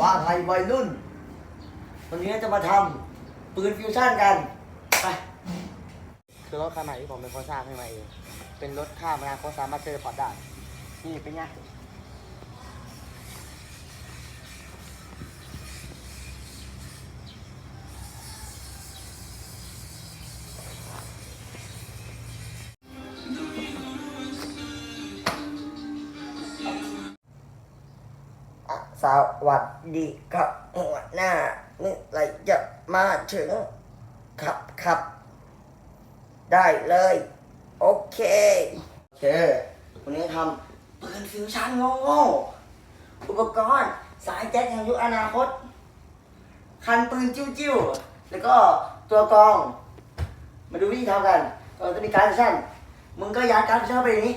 ว่าไงวัยรุ่น วันนี้จะมาทำปืนฟิวชั่นกัน ไป คือรถคันใหม่ที่ผมเป็นคนสร้างขึ้นมาเอง เป็นรถข้ามอนาคตสามารถเจอพอร์ตได้ นี่เป็นไง สวัสดีครับหัวหน้าเมื่อไรจะมาถึงครับครับ ได้เลย โอเค โอเค วันนี้ทำปืนฟิวชั่นโง่ๆอุปกรณ์ สายแจ็คแห่งยุคอนาคต คันปืนจิ้วๆ แล้วก็ตัวกอง มาดูวิธีทำกันเราจะมีการฟิวชั่น มึงก็ยัดการฟิวชั่นไปอย่างนี้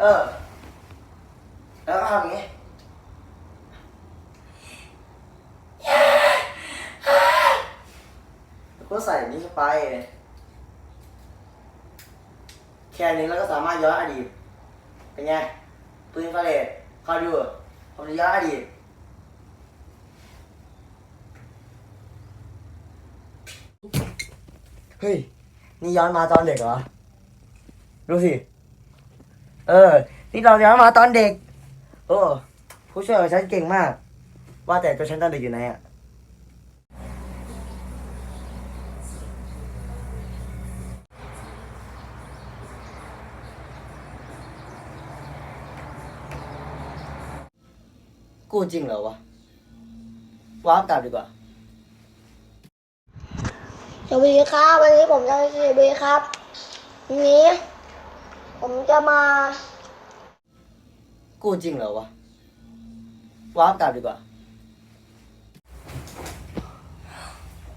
เออ แล้วก็ทำอย่างนี้ แล้ว ก็ใส่นนี้เข้าไป แค่นี้แล้วก็สามารถย้อนอดีต เป็นไง ปืนฟาเลตคอยดูผมจะย้อนอดีตเฮ้ย นี่ย้อนมาตอนเด็กเหรอ ดูสิ เออ นี่เราย้อนมาตอนเด็ก โอ้ ผู้ช่วยของฉันเก่งมาก ว่าแต่ตัวฉันตอนเด็กอยู่ไหนอะ กูจริงเหรอวะว้าร์ปกลับดีกว่าสวัสดีครับ วันนี้ผมจะไปสวัสดีครับวันนี้ ผมจะมา กูจริงเหรอวะว้าร์ปกลับดีกว่า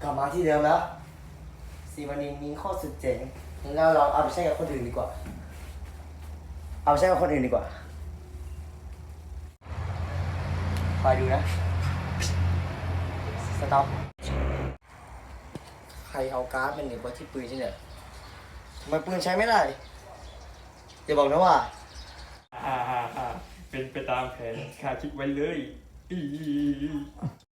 กลับมาที่เดิมแล้วสีวันนี้มีข้อสุดเจ๋งงั้นเราลองเอาไปใช้กับคนอื่นดีกว่า เอาไปใช้กับคนอื่นดีกว่า คอยดูนะ สต็อป ใครเอาการ์ดเป็นเหน็บไว้ที่ปืนใช่เนี่ยทำไมปืนใช้ไม่ได้ อย่าบอกนะว่า อ่าอ่าอ่าเป็นไปตามแผนข้าคิดไว้เลยอี